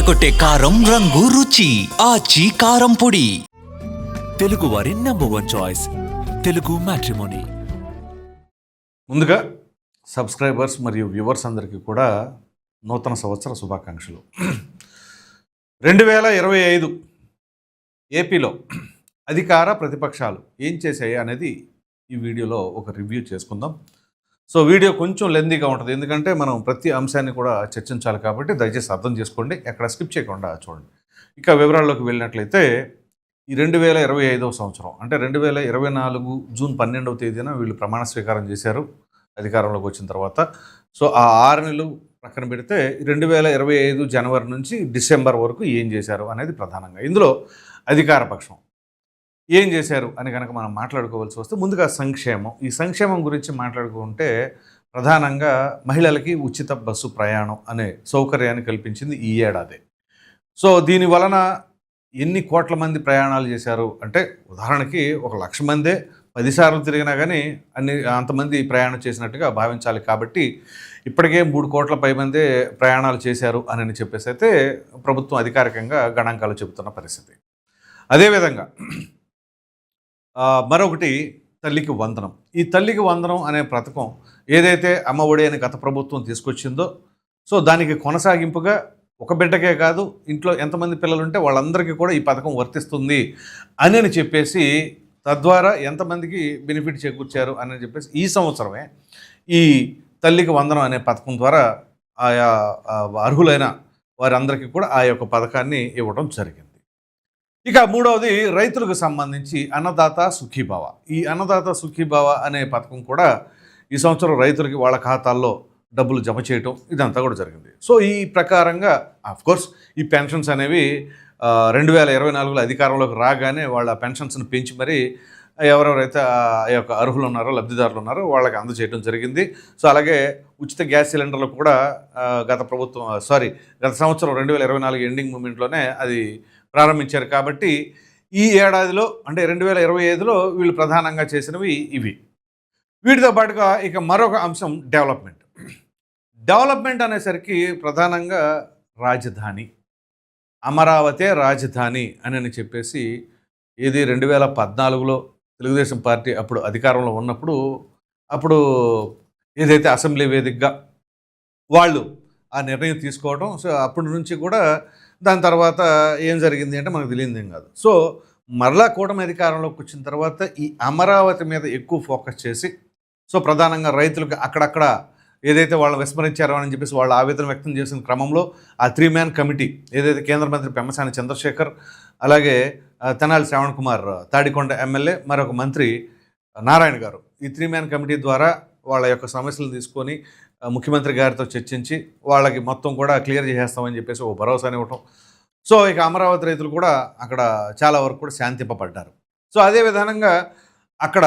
అదరకొట్టే కారం రంగు రుచి. ఆచి కారం పొడి. తెలుగు వారి number one choice Telugu matrimony ముందుగా సబ్స్క్రైబర్స్ మరియు వ్యూవర్స్ అందరికీ కూడా నూతన సంవత్సర శుభాకాంక్షలు. రెండు వేల ఇరవై ఐదు ఏపీలో అధికార ప్రతిపక్షాలు ఏం చేశాయి అనేది ఈ వీడియోలో ఒక రివ్యూ చేసుకుందాం. సో వీడియో కొంచెం లెందీగా ఉంటుంది. ఎందుకంటే మనం ప్రతి అంశాన్ని కూడా చర్చించాలి కాబట్టి దయచేసి అర్థం చేసుకోండి. ఎక్కడ స్కిప్ చేయకుండా చూడండి. ఇక వివరాల్లోకి వెళ్ళినట్లయితే ఈ రెండు వేల ఇరవై ఐదవ సంవత్సరం అంటే రెండు వేల ఇరవై నాలుగు జూన్ పన్నెండవ తేదీన వీళ్ళు ప్రమాణ స్వీకారం చేశారు అధికారంలోకి వచ్చిన తర్వాత. సో ఆ ఆరు నెలలు పక్కన పెడితే రెండు వేల ఇరవై ఐదు జనవరి నుంచి డిసెంబర్ వరకు ఏం చేశారు అనేది ప్రధానంగా. ఇందులో అధికార పక్షం ఏం చేశారు అని కనుక మనం మాట్లాడుకోవాల్సి వస్తే ముందుగా సంక్షేమం. ఈ సంక్షేమం గురించి మాట్లాడుకుంటే ప్రధానంగా మహిళలకి ఉచిత బస్సు ప్రయాణం అనే సౌకర్యాన్ని కల్పించింది ఈ ఏడాది. సో దీని వలన ఎన్ని కోట్ల మంది ప్రయాణాలు చేశారు? అంటే ఉదాహరణకి ఒక లక్ష మందే పదిసార్లు తిరిగినా కానీ అన్ని అంతమంది ప్రయాణం చేసినట్టుగా భావించాలి కాబట్టి ఇప్పటికే మూడు కోట్ల పై మందే ప్రయాణాలు చేశారు అని చెప్పేసి అయితే ప్రభుత్వం అధికారికంగా గణాంకాలు చెబుతున్న పరిస్థితి. అదేవిధంగా మరొకటి తల్లికి వందనం. ఈ తల్లికి వందనం అనే పథకం ఏదైతే అమ్మఒడి అని గత ప్రభుత్వం తీసుకొచ్చిందో సో దానికి కొనసాగింపుగా ఒక బిడ్డకే కాదు ఇంట్లో ఎంతమంది పిల్లలు ఉంటే వాళ్ళందరికీ కూడా ఈ పథకం వర్తిస్తుంది అని అని చెప్పేసి తద్వారా ఎంతమందికి బెనిఫిట్ చేకూర్చారు అని చెప్పేసి ఈ సంవత్సరమే ఈ తల్లికి వందనం అనే పథకం ద్వారా ఆయా అర్హులైన వారందరికీ కూడా ఆ యొక్క పథకాన్ని ఇవ్వడం జరిగింది. ఇక మూడవది రైతులకు సంబంధించి అన్నదాత సుఖీభావ. ఈ అన్నదాత సుఖీభావ అనే పథకం కూడా ఈ సంవత్సరం రైతులకి వాళ్ళ ఖాతాల్లో డబ్బులు జమ చేయటం ఇదంతా కూడా జరిగింది. సో ఈ ప్రకారంగా కోర్స్ ఈ పెన్షన్స్ అనేవి రెండు వేల ఇరవై నాలుగులో అధికారంలోకి రాగానే వాళ్ళ పెన్షన్స్ని పెంచి మరి ఎవరెవరైతే ఆ యొక్క అర్హులు ఉన్నారో లబ్ధిదారులు ఉన్నారో వాళ్ళకి అందజేయడం జరిగింది. సో అలాగే ఉచిత గ్యాస్ సిలిండర్లు కూడా గత ప్రభుత్వం సారీ గత సంవత్సరం రెండు వేల ఇరవై నాలుగు ఎండింగ్ మూమెంట్లోనే అది ప్రారంభించారు కాబట్టి ఈ ఏడాదిలో అంటే రెండు వేల ఇరవై ఐదులో వీళ్ళు ప్రధానంగా చేసినవి ఇవి. వీటితో పాటుగా ఇక మరొక అంశం డెవలప్మెంట్. డెవలప్మెంట్ అనేసరికి ప్రధానంగా రాజధాని. అమరావతే రాజధాని అని అని చెప్పేసి ఇది రెండు వేల పద్నాలుగులో తెలుగుదేశం పార్టీ అప్పుడు అధికారంలో ఉన్నప్పుడు అప్పుడు ఏదైతే అసెంబ్లీ వేదికగా వాళ్ళు ఆ నిర్ణయం తీసుకోవడం సో అప్పటి నుంచి కూడా దాని తర్వాత ఏం జరిగింది అంటే మనకు తెలియదేం కాదు. సో మరలా కూటమి అధికారంలోకి వచ్చిన తర్వాత ఈ అమరావతి మీద ఎక్కువ ఫోకస్ చేసి సో ప్రధానంగా రైతులకు అక్కడక్కడ ఏదైతే వాళ్ళు విస్మరించారో అని చెప్పేసి వాళ్ళు ఆవేదన వ్యక్తం చేసిన క్రమంలో ఆ త్రీ మ్యాన్ కమిటీ ఏదైతే కేంద్ర మంత్రి పెమ్మసాని చంద్రశేఖర్ అలాగే తెనాలి శ్రావణ్ కుమార్ తాడికొండ ఎమ్మెల్యే మరొక మంత్రి నారాయణ గారు. ఈ త్రీ మ్యాన్ కమిటీ ద్వారా వాళ్ళ యొక్క సమస్యలు తీసుకొని ముఖ్యమంత్రి గారితో చర్చించి వాళ్ళకి మొత్తం కూడా క్లియర్ చేసేస్తామని చెప్పేసి ఓ భరోసాని ఇవ్వటం. సో ఇక అమరావతి రైతులు కూడా అక్కడ చాలా వరకు కూడా శాంతింపబడ్డారు. సో అదే విధానంగా అక్కడ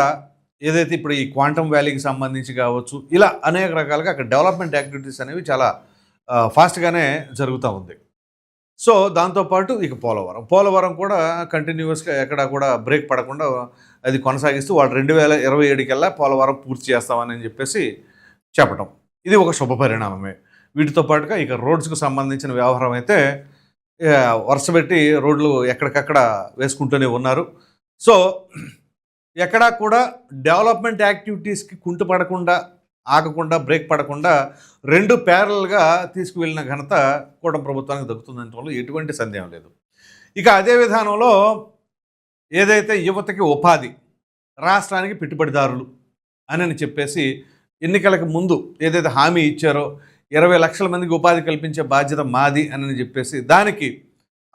ఏదైతే ఇప్పుడు ఈ క్వాంటమ్ వ్యాలీకి సంబంధించి కావచ్చు ఇలా అనేక రకాలుగా అక్కడ డెవలప్మెంట్ యాక్టివిటీస్ అనేవి చాలా ఫాస్ట్గానే జరుగుతూ ఉంది. సో దాంతోపాటు ఇక పోలవరం. పోలవరం కూడా కంటిన్యూస్గా ఎక్కడ కూడా బ్రేక్ పడకుండా అది కొనసాగిస్తూ వాళ్ళు రెండు వేల ఇరవై ఏడుకల్లా పోలవరం పూర్తి చేస్తామని చెప్పేసి చెప్పటం. ఇది ఒక శుభ పరిణామమే. వీటితో పాటుగా ఇక రోడ్స్కు సంబంధించిన వ్యవహారం అయితే వరుసపెట్టి రోడ్లు ఎక్కడికక్కడ వేసుకుంటూనే ఉన్నారు. సో ఎక్కడా కూడా డెవలప్మెంట్ యాక్టివిటీస్కి కుంటుపడకుండా ఆగకుండా బ్రేక్ పడకుండా రెండు ప్యారల్గా తీసుకువెళ్ళిన ఘనత కూటమి ప్రభుత్వానికి దక్కుతుందంటే ఎటువంటి సందేహం లేదు. ఇక అదే విధానంలో ఏదైతే యువతకి ఉపాధి రాష్ట్రానికి పెట్టుబడిదారులు అని చెప్పేసి ఎన్నికలకు ముందు ఏదైతే హామీ ఇచ్చారో ఇరవై లక్షల మందికి ఉపాధి కల్పించే బాధ్యత మాది అని చెప్పేసి దానికి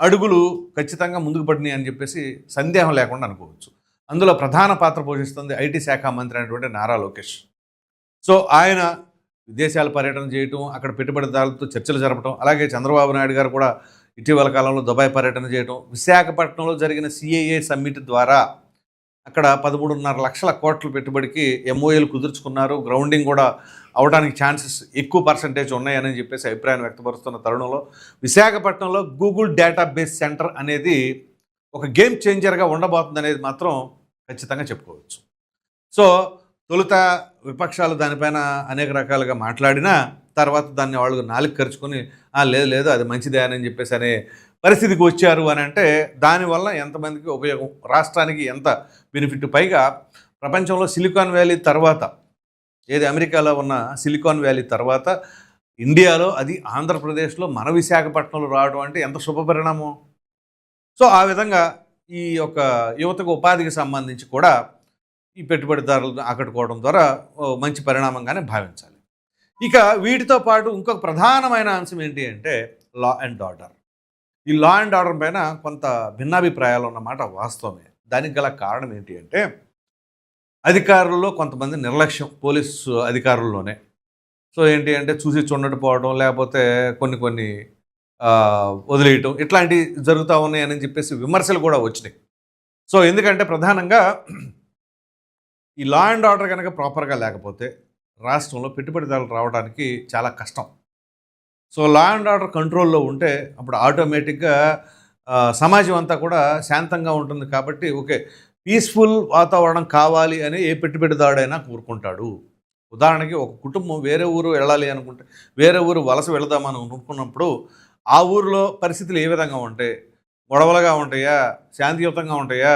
అడుగులు ఖచ్చితంగా ముందుకు పడినాయి అని చెప్పేసి సందేహం లేకుండా అనుకోవచ్చు. అందులో ప్రధాన పాత్ర పోషిస్తుంది ఐటీ శాఖ మంత్రి అయినటువంటి నారా లోకేష్. సో ఆయన విదేశాల పర్యటన చేయటం అక్కడ పెట్టుబడిదారులతో చర్చలు జరపడం అలాగే చంద్రబాబు నాయుడు గారు కూడా ఇటీవల కాలంలో దుబాయ్ పర్యటన చేయటం విశాఖపట్నంలో జరిగిన సిఏఏ సమ్మిట్ ద్వారా అక్కడ పదమూడున్నర లక్షల కోట్ల పెట్టుబడికి ఎంఓఏలు కుదుర్చుకున్నారు. గ్రౌండింగ్ కూడా అవడానికి ఛాన్సెస్ ఎక్కువ పర్సంటేజ్ ఉన్నాయని చెప్పేసి అభిప్రాయం వ్యక్తపరుస్తున్న తరుణంలో విశాఖపట్నంలో గూగుల్ డేటాబేస్ సెంటర్ అనేది ఒక గేమ్ చేంజర్గా ఉండబోతుంది అనేది మాత్రం ఖచ్చితంగా చెప్పుకోవచ్చు. సో తొలుత విపక్షాలు దానిపైన అనేక రకాలుగా మాట్లాడినా తర్వాత దాన్ని వాళ్ళు నాలుగు ఖర్చుకొని లేదు లేదు అది మంచిదే అని చెప్పేసి అనే పరిస్థితికి వచ్చారు అని అంటే దానివల్ల ఎంతమందికి ఉపయోగం? రాష్ట్రానికి ఎంత బెనిఫిట్ పైగా ప్రపంచంలో సిలికాన్ వ్యాలీ తర్వాత ఏది అమెరికాలో ఉన్న సిలికాన్ వ్యాలీ తర్వాత ఇండియాలో అది ఆంధ్రప్రదేశ్లో మన విశాఖపట్నంలో రావడం అంటే ఎంత శుభపరిణామం సో ఆ విధంగా ఈ యొక్క యువతకు ఉపాధికి సంబంధించి కూడా ఈ పెట్టుబడిదారులను ఆకట్టుకోవడం ద్వారా మంచి పరిణామంగానే భావించాలి. ఇక వీటితో పాటు ఇంకొక ప్రధానమైన అంశం ఏంటి అంటే లా అండ్ ఆర్డర్ ఈ లా అండ్ ఆర్డర్ పైన కొంత భిన్నాభిప్రాయాలు ఉన్నమాట వాస్తవమే. దానికి గల కారణం ఏంటి అంటే అధికారుల్లో కొంతమంది నిర్లక్ష్యం పోలీసు అధికారుల్లోనే. సో ఏంటి అంటే చూసి చూడకపోవడం లేకపోతే కొన్ని కొన్ని వదిలేయటం ఇట్లాంటివి జరుగుతూ ఉన్నాయని చెప్పేసి విమర్శలు కూడా వచ్చినాయి. సో ఎందుకంటే ప్రధానంగా ఈ లా అండ్ ఆర్డర్ కనుక ప్రాపర్గా లేకపోతే రాష్ట్రంలో పెట్టుబడిదారులు రావడానికి చాలా కష్టం. సో లా అండ్ ఆర్డర్ కంట్రోల్లో ఉంటే అప్పుడు ఆటోమేటిక్గా సమాజం అంతా కూడా శాంతంగా ఉంటుంది కాబట్టి ఓకే పీస్ఫుల్ వాతావరణం కావాలి అని ఏ పెట్టుబడిదాడైనా కోరుకుంటాడు. ఉదాహరణకి ఒక కుటుంబం వేరే ఊరు వెళ్ళాలి అనుకుంటే వేరే ఊరు వలస వెళదామని అనుకున్నప్పుడు ఆ ఊరిలో పరిస్థితులు ఏ విధంగా ఉంటాయి? గొడవలుగా ఉంటాయా? శాంతియుతంగా ఉంటాయా?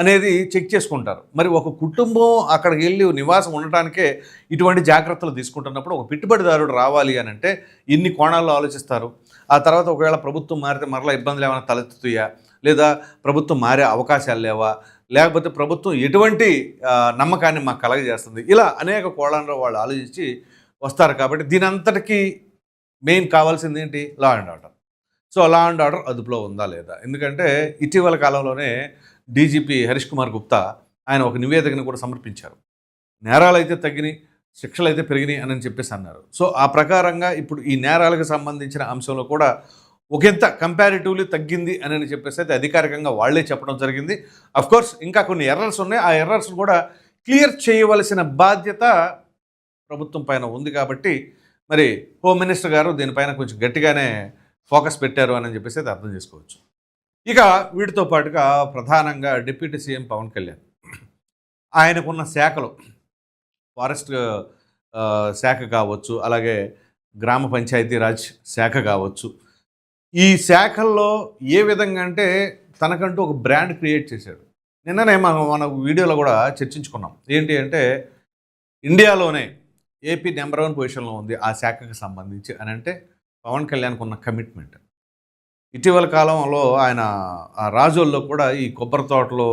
అనేది చెక్ చేసుకుంటారు. మరి ఒక కుటుంబం అక్కడికి వెళ్ళి నివాసం ఉండటానికే ఇటువంటి జాగ్రత్తలు తీసుకుంటున్నప్పుడు ఒక పెట్టుబడిదారుడు రావాలి అని అంటే ఇన్ని కోణాల్లో ఆలోచిస్తారు? ఆ తర్వాత ఒకవేళ ప్రభుత్వం మారితే మరలా ఇబ్బందులు ఏమైనా తలెత్తుతాయా? లేదా ప్రభుత్వం మారే అవకాశాలు లేవా? లేకపోతే ప్రభుత్వం ఎటువంటి నమ్మకాన్ని మాకు కలగజేస్తుంది? ఇలా అనేక కోణాల్లో వాళ్ళు ఆలోచించి వస్తారు కాబట్టి దీని అంతటికీ మెయిన్ కావాల్సింది ఏంటి? Law and order. So law and order అదుపులో ఉందా లేదా? ఎందుకంటే ఇటీవల కాలంలోనే డీజీపీ హరీష్ కుమార్ గుప్తా ఆయన ఒక నివేదికను కూడా సమర్పించారు. నేరాలు అయితే తగ్గినాయి శిక్షలు అయితే పెరిగినాయి అని చెప్పేసి అన్నారు. సో ఆ ప్రకారంగా ఇప్పుడు ఈ నేరాలకు సంబంధించిన అంశంలో కూడా ఒకంత కంపారిటివ్లీ తగ్గింది అని చెప్పేసి అయితే అధికారికంగా వాళ్ళే చెప్పడం జరిగింది. అఫ్కోర్స్ ఇంకా కొన్ని ఎర్రర్స్ ఉన్నాయి. ఆ ఎర్రర్స్ కూడా క్లియర్ చేయవలసిన బాధ్యత ప్రభుత్వం పైన ఉంది కాబట్టి మరి హోమ్ మినిస్టర్ గారు దీనిపైన కొంచెం గట్టిగానే ఫోకస్ పెట్టారు అని చెప్పేసి అయితే అర్థం చేసుకోవచ్చు. ఇక వీటితో పాటుగా ప్రధానంగా డిప్యూటీ సీఎం పవన్ కళ్యాణ్. ఆయనకున్న శాఖలు ఫారెస్ట్ శాఖ కావచ్చు అలాగే గ్రామ పంచాయతీరాజ్ శాఖ కావచ్చు. ఈ శాఖల్లో ఏ విధంగా అంటే తనకంటూ ఒక బ్రాండ్ క్రియేట్ చేశాడు. నిన్ననే మనం మన వీడియోలో కూడా చర్చించుకున్నాం. ఏంటి అంటే ఇండియాలోనే ఏపీ నెంబర్ వన్ పొజిషన్లో ఉంది ఆ శాఖకు సంబంధించి అని అంటే పవన్ కళ్యాణ్కు ఉన్న కమిట్మెంట్. ఇటీవల కాలంలో ఆయన ఆ రాజుల్లో కూడా ఈ కొబ్బరి తోటలో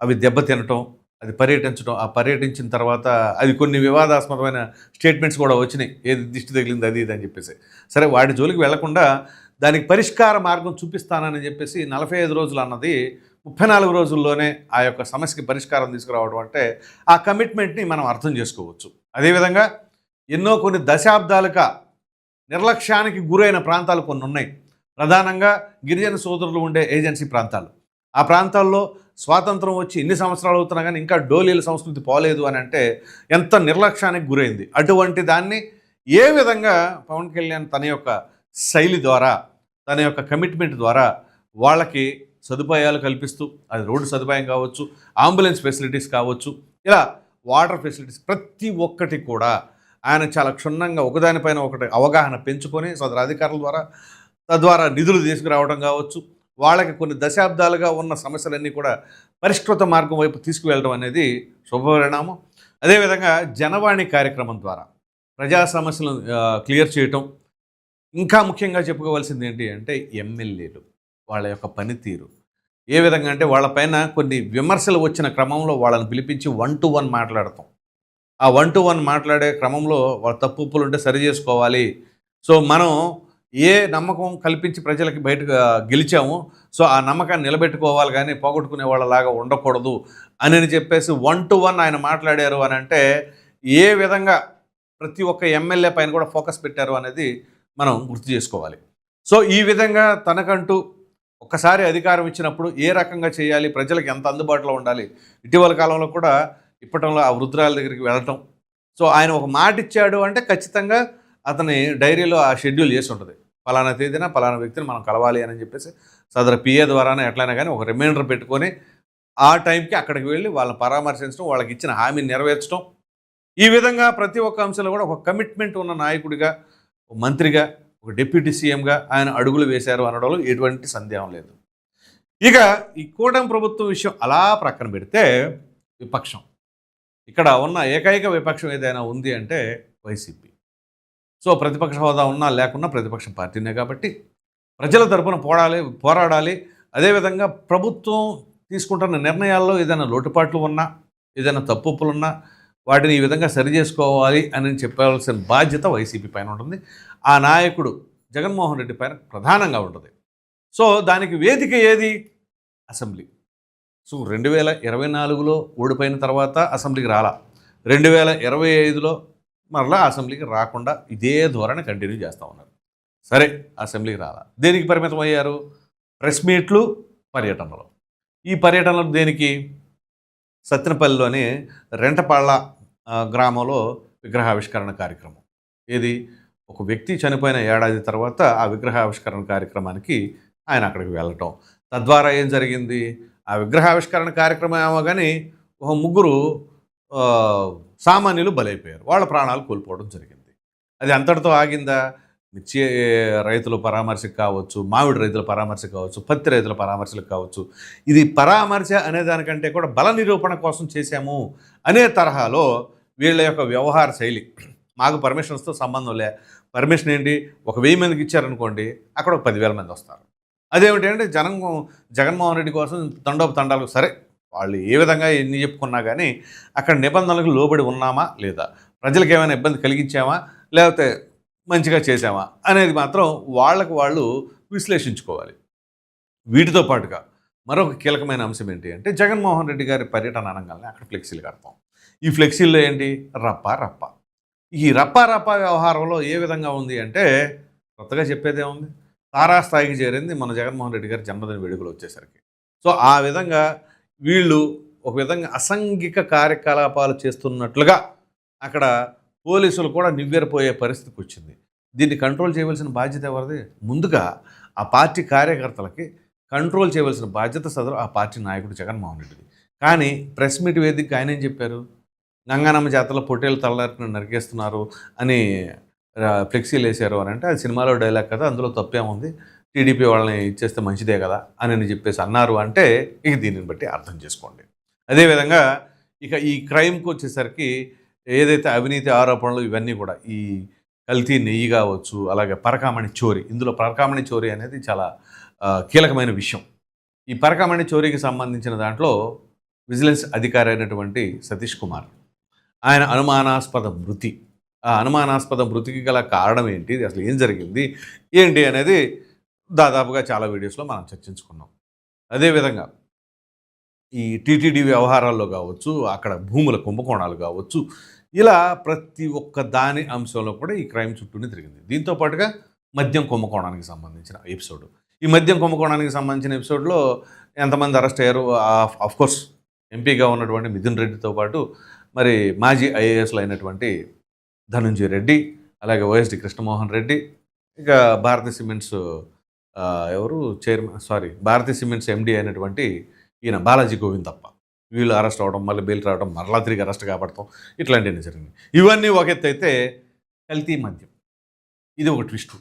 అవి దెబ్బతినటం అది పర్యటించడం ఆ పర్యటించిన తర్వాత అది కొన్ని వివాదాస్పదమైన స్టేట్మెంట్స్ కూడా వచ్చినాయి. ఏది దిష్టి తగిలింది అది ఇది అని చెప్పేసి. సరే వాడి జోలికి వెళ్ళకుండా దానికి పరిష్కార మార్గం చూపిస్తానని చెప్పేసి నలభై ఐదు రోజులు అన్నది ముప్పై నాలుగు రోజుల్లోనే ఆ యొక్క సమస్యకి పరిష్కారం తీసుకురావడం అంటే ఆ కమిట్మెంట్ని మనం అర్థం చేసుకోవచ్చు. అదేవిధంగా ఎన్నో కొన్ని దశాబ్దాలుగా నిర్లక్ష్యానికి గురైన ప్రాంతాలు కొన్ని ఉన్నాయి. ప్రధానంగా గిరిజన సోదరులు ఉండే ఏజెన్సీ ప్రాంతాలు. ఆ ప్రాంతాల్లో స్వాతంత్రం వచ్చి ఎన్ని సంవత్సరాలు అవుతున్నా కానీ ఇంకా డోలీల సంస్కృతి పోలేదు అని అంటే ఎంత నిర్లక్ష్యానికి గురైంది. అటువంటి దాన్ని ఏ విధంగా పవన్ కళ్యాణ్ తన యొక్క శైలి ద్వారా తన యొక్క కమిట్మెంట్ ద్వారా వాళ్ళకి సదుపాయాలు కల్పిస్తూ అది రోడ్డు సదుపాయం కావచ్చు అంబులెన్స్ ఫెసిలిటీస్ కావచ్చు ఇలా వాటర్ ఫెసిలిటీస్ ప్రతి ఒక్కటి కూడా ఆయన చాలా క్షుణ్ణంగా ఒకదానిపైన ఒకటి అవగాహన పెంచుకొని సదరు అధికారుల ద్వారా తద్వారా నిధులు తీసుకురావడం కావచ్చు వాళ్ళకి కొన్ని దశాబ్దాలుగా ఉన్న సమస్యలన్నీ కూడా పరిష్కృత మార్గం వైపు తీసుకువెళ్ళడం అనేది శుభపరిణామం. అదేవిధంగా జనవాణి కార్యక్రమం ద్వారా ప్రజా సమస్యలను క్లియర్ చేయటం. ఇంకా ముఖ్యంగా చెప్పుకోవాల్సింది ఏంటి అంటే ఎమ్మెల్యేలు వాళ్ళ యొక్క పనితీరు. ఏ విధంగా అంటే వాళ్ళపైన కొన్ని విమర్శలు వచ్చిన క్రమంలో వాళ్ళని పిలిపించి వన్ టు వన్ మాట్లాడతాం. ఆ వన్ టు వన్ మాట్లాడే క్రమంలో వాళ్ళ తప్పులు ఉంటే సరి చేసుకోవాలి. సో మనం ఏ నమ్మకం కల్పించి ప్రజలకి బయటకు గెలిచాము. సో ఆ నమ్మకాన్ని నిలబెట్టుకోవాలి కానీ పోగొట్టుకునే వాళ్ళలాగా ఉండకూడదు అని చెప్పేసి వన్ టు వన్ ఆయన మాట్లాడారు అని అంటే ఏ విధంగా ప్రతి ఒక్క ఎమ్మెల్యే పైన కూడా ఫోకస్ పెట్టారు అనేది మనం గుర్తు చేసుకోవాలి. సో ఈ విధంగా తనకంటూ ఒక్కసారి అధికారం ఇచ్చినప్పుడు ఏ రకంగా చేయాలి ప్రజలకు ఎంత అందుబాటులో ఉండాలి ఇటీవల కాలంలో కూడా ఇప్పటంలో ఆ వృద్ధురాల దగ్గరికి వెళ్ళటం. సో ఆయన ఒక మాట ఇచ్చాడు అంటే ఖచ్చితంగా అతని డైరీలో ఆ షెడ్యూల్ చేసి ఉంటుంది పలానా తేదీన పలానా వ్యక్తిని మనం కలవాలి అని చెప్పేసి సదరు పిఏ ద్వారానే ఎట్లయినా కానీ ఒక రిమైండర్ పెట్టుకొని ఆ టైంకి అక్కడికి వెళ్ళి వాళ్ళని పరామర్శించడం వాళ్ళకి ఇచ్చిన హామీని నెరవేర్చడం. ఈ విధంగా ప్రతి ఒక్క అంశంలో కూడా ఒక కమిట్మెంట్ ఉన్న నాయకుడిగా ఒక మంత్రిగా ఒక డిప్యూటీ సీఎంగా ఆయన అడుగులు వేశారు అనడంలో ఎటువంటి సందేహం లేదు. ఇక ఈ కూటమి ప్రభుత్వం విషయం అలా ప్రక్కన పెడితే విపక్షం. ఇక్కడ ఉన్న ఏకైక విపక్షం ఏదైనా ఉంది అంటే వైసీపీ. సో ప్రతిపక్ష హోదా ఉన్నా లేకున్నా ప్రతిపక్ష పార్టీనే కాబట్టి ప్రజల తరపున పోరాడాలి పోరాడాలి. అదేవిధంగా ప్రభుత్వం తీసుకుంటున్న నిర్ణయాల్లో ఏదైనా లోటుపాట్లు ఉన్నా ఏదైనా తప్పులు ఉన్నా వాటిని ఈ విధంగా సరి చేసుకోవాలి అని చెప్పాల్సిన బాధ్యత వైసీపీ పైన ఉంటుంది. ఆ నాయకుడు జగన్మోహన్ రెడ్డి పైన ప్రధానంగా ఉంటుంది. సో దానికి వేదిక ఏది? అసెంబ్లీ. సో రెండు వేల ఇరవై నాలుగులో ఓడిపోయిన తర్వాత అసెంబ్లీకి రాలా. రెండు వేల ఇరవై ఐదులో మరలా అసెంబ్లీకి రాకుండా ఇదే ధోరణి కంటిన్యూ చేస్తూ ఉన్నారు. సరే అసెంబ్లీకి రాలా. దేనికి పరిమితం అయ్యారు? ప్రెస్ మీట్లు పర్యటనలు. ఈ పర్యటనలు దేనికి? సత్తెనపల్లిలోని రెంటపాళ్ళ గ్రామంలో విగ్రహావిష్కరణ కార్యక్రమం. ఏది? ఒక వ్యక్తి చనిపోయిన ఏడాది తర్వాత ఆ విగ్రహావిష్కరణ కార్యక్రమానికి ఆయన అక్కడికి వెళ్ళటం. తద్వారా ఏం జరిగింది? ఆ విగ్రహావిష్కరణ కార్యక్రమం ఏమో కానీ ఒక ముగ్గురు సామాన్యులు బలైపోయారు. వాళ్ళ ప్రాణాలు కోల్పోవడం జరిగింది. అది అంతటితో ఆగిందా? మిర్చి రైతుల పరామర్శకు కావచ్చు మామిడి రైతుల పరామర్శకు కావచ్చు పత్తి రైతుల పరామర్శలకు కావచ్చు ఇది పరామర్శ అనే దానికంటే కూడా బల నిరూపణ కోసం చేశాము అనే తరహాలో వీళ్ళ యొక్క వ్యవహార శైలి. మాకు పర్మిషన్స్తో సంబంధం లే పర్మిషన్ ఏంటి? ఒక వెయ్యి మందికి ఇచ్చారనుకోండి అక్కడ ఒక పదివేల మంది వస్తారు. అదేమిటంటే జనం జగన్మోహన్ రెడ్డి కోసం తండోపు తండాలకు సరే వాళ్ళు ఏ విధంగా ఎన్ని చెప్పుకున్నా కానీ అక్కడ నిబంధనలకు లోబడి ఉన్నామా లేదా? ప్రజలకు ఏమైనా ఇబ్బంది కలిగించామా? లేకపోతే మంచిగా చేసామా అనేది మాత్రం వాళ్ళకు వాళ్ళు విశ్లేషించుకోవాలి. వీటితో పాటుగా మరొక కీలకమైన అంశం ఏంటి అంటే జగన్మోహన్ రెడ్డి గారి పర్యటన అనగానే అక్కడ ఫ్లెక్సీలు కడతాం. ఈ ఫ్లెక్సీల్లో ఏంటి? రప్ప రప్ప. ఈ రప్ప రప్ప వ్యవహారంలో ఏ విధంగా ఉంది అంటే కొత్తగా చెప్పేదేముంది తారాస్థాయికి చేరింది మన జగన్మోహన్ రెడ్డి గారి జన్మదిన వేడుకలు వచ్చేసరికి. సో ఆ విధంగా వీళ్ళు ఒక విధంగా అసంఘిక కార్యకలాపాలు చేస్తున్నట్లుగా అక్కడ పోలీసులు కూడా నివ్వెరపోయే పరిస్థితికి వచ్చింది. దీన్ని కంట్రోల్ చేయవలసిన బాధ్యత ఎవరిది? ముందుగా ఆ పార్టీ కార్యకర్తలకి కంట్రోల్ చేయవలసిన బాధ్యత సదరు ఆ పార్టీ నాయకుడు జగన్మోహన్ రెడ్డిది. కానీ ప్రెస్ మీట్ వేదిక ఆయన ఏం చెప్పారు? గంగానమ్మ జాతరలో పొట్టేలు తలనరికిన నరికేస్తున్నారు అని ఫ్లెక్సీలు వేసారు అని అంటే అది సినిమాలో డైలాగ్ కదా అందులో తప్పేముంది? టీడీపీ వాళ్ళని ఇచ్చేస్తే మంచిదే కదా అని అని చెప్పేసి అన్నారు అంటే ఇక దీనిని బట్టి అర్థం చేసుకోండి. అదేవిధంగా ఇక ఈ క్రైమ్కి వచ్చేసరికి ఏదైతే అవినీతి ఆరోపణలు ఇవన్నీ కూడా ఈ కల్తీ నెయ్యి కావచ్చు అలాగే పరకామణి చోరీ ఇందులో పరకామణి చోరీ అనేది చాలా కీలకమైన విషయం. ఈ పరకామణి చోరీకి సంబంధించిన దాంట్లో విజిలెన్స్ అధికారి అయినటువంటి సతీష్ కుమార్ ఆయన అనుమానాస్పద మృతి. ఆ అనుమానాస్పద మృతికి గల కారణం ఏంటి అసలు ఏం జరిగింది ఏంటి అనేది దాదాపుగా చాలా వీడియోస్లో మనం చర్చించుకున్నాం. అదేవిధంగా ఈ టీటీడీ వ్యవహారాల్లో కావచ్చు అక్కడ భూముల కుంభకోణాలు కావచ్చు ఇలా ప్రతి ఒక్క దాని అంశంలో కూడా ఈ క్రైమ్ చుట్టూనే తిరిగింది. దీంతో పాటుగా మద్యం కుంభకోణానికి సంబంధించిన ఎపిసోడ్. ఈ మద్యం కుంభకోణానికి సంబంధించిన ఎపిసోడ్లో ఎంతమంది అరెస్ట్ అయ్యారు? ఆఫ్ కోర్స్ ఎంపీగా ఉన్నటువంటి మిథున్ రెడ్డితో పాటు మరి మాజీ ఐఏఎస్లు అయినటువంటి ధనుంజయ రెడ్డి అలాగే ఓఎస్డి కృష్ణమోహన్ రెడ్డి ఇక భారతీ సిమెంట్స్ ఎవరు? Chairman sorry Bharathi cements MD అయినటువంటి ఈయన బాలాజీ గోవిందప్ప వీళ్ళు అరెస్ట్ అవడం మళ్ళీ బెయిల్ రావడం మరలా తిరిగి అరెస్ట్ కాబడతాం ఇట్లాంటివన్నీ జరిగింది ఇవన్నీ ఒక ఎత్తు అయితే కల్తీ మద్యం. ఇది ఒక ట్విస్ట్.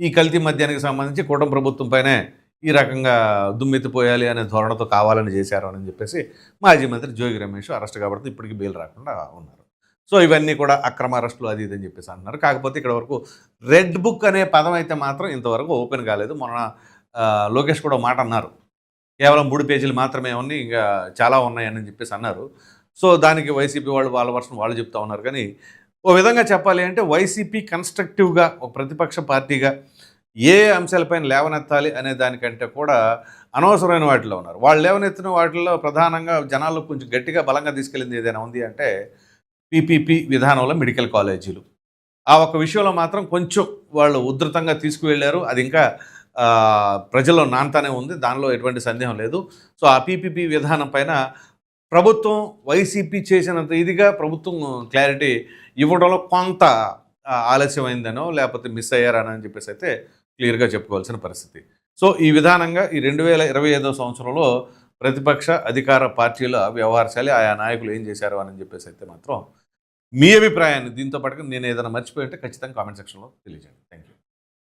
ఈ కల్తీ మద్యానికి సంబంధించి కూటమి ప్రభుత్వం పైనే ఈ రకంగా దుమ్మెత్తిపోయాలి అనే ధోరణితో కావాలని చేశారు అని చెప్పేసి మాజీ మంత్రి జోగి రమేష్ అరెస్ట్ కాబట్టి ఇప్పటికీ బెయిల్ రాకుండా ఉన్నారు. సో ఇవన్నీ కూడా అక్రమ అరెస్టులు అది ఇది అని చెప్పేసి అంటున్నారు. కాకపోతే ఇక్కడ వరకు రెడ్ బుక్ అనే పదం అయితే మాత్రం ఇంతవరకు ఓపెన్ కాలేదు. మొన్న లోకేష్ కూడా మాట అన్నారు. కేవలం మూడు పేజీలు మాత్రమే ఉన్నాయి ఇంకా చాలా ఉన్నాయని చెప్పేసి అన్నారు. సో దానికి వైసీపీ వాళ్ళు వాళ్ళ వర్షం వాళ్ళు చెప్తా ఉన్నారు. కానీ ఓ విధంగా చెప్పాలి అంటే వైసీపీ కన్స్ట్రక్టివ్గా ఒక ప్రతిపక్ష పార్టీగా ఏ అంశాలపైన లేవనెత్తాలి అనే దానికంటే కూడా అనవసరమైన వాటిలో ఉన్నారు. వాళ్ళు లేవనెత్తిన వాటిల్లో ప్రధానంగా జనాల్లో కొంచెం గట్టిగా బలంగా తీసుకెళ్ళింది ఏదైనా ఉంది అంటే పీపీపీ విధానంలో మెడికల్ కాలేజీలు. ఆ ఒక్క విషయంలో మాత్రం కొంచెం వాళ్ళు ఉధృతంగా తీసుకువెళ్ళారు. అది ఇంకా ప్రజల్లో నాంతానే ఉంది. దానిలో ఎటువంటి సందేహం లేదు. సో ఆ పీపీపీ విధానం పైన ప్రభుత్వం వైసీపీ చేసినంత ఇదిగా ప్రభుత్వం క్లారిటీ ఇవ్వడంలో కొంత ఆలస్యమైందనో లేకపోతే మిస్ అయ్యారనో అని చెప్పేసి అయితే క్లియర్గా చెప్పుకోవాల్సిన పరిస్థితి. సో ఈ విధానంగా ఈ రెండు వేల ఇరవై ఐదో సంవత్సరంలో ప్రతిపక్ష అధికార పార్టీల వ్యవహారశాలి ఆయా నాయకులు ఏం చేశారు అని చెప్పేసి అయితే మాత్రం మీ అభిప్రాయాన్ని దీంతో పాటుగా నేను ఏదైనా మర్చిపోయి ఉంటే ఖచ్చితంగా కామెంట్ సెక్షన్లో తెలియజేయండి. Thank you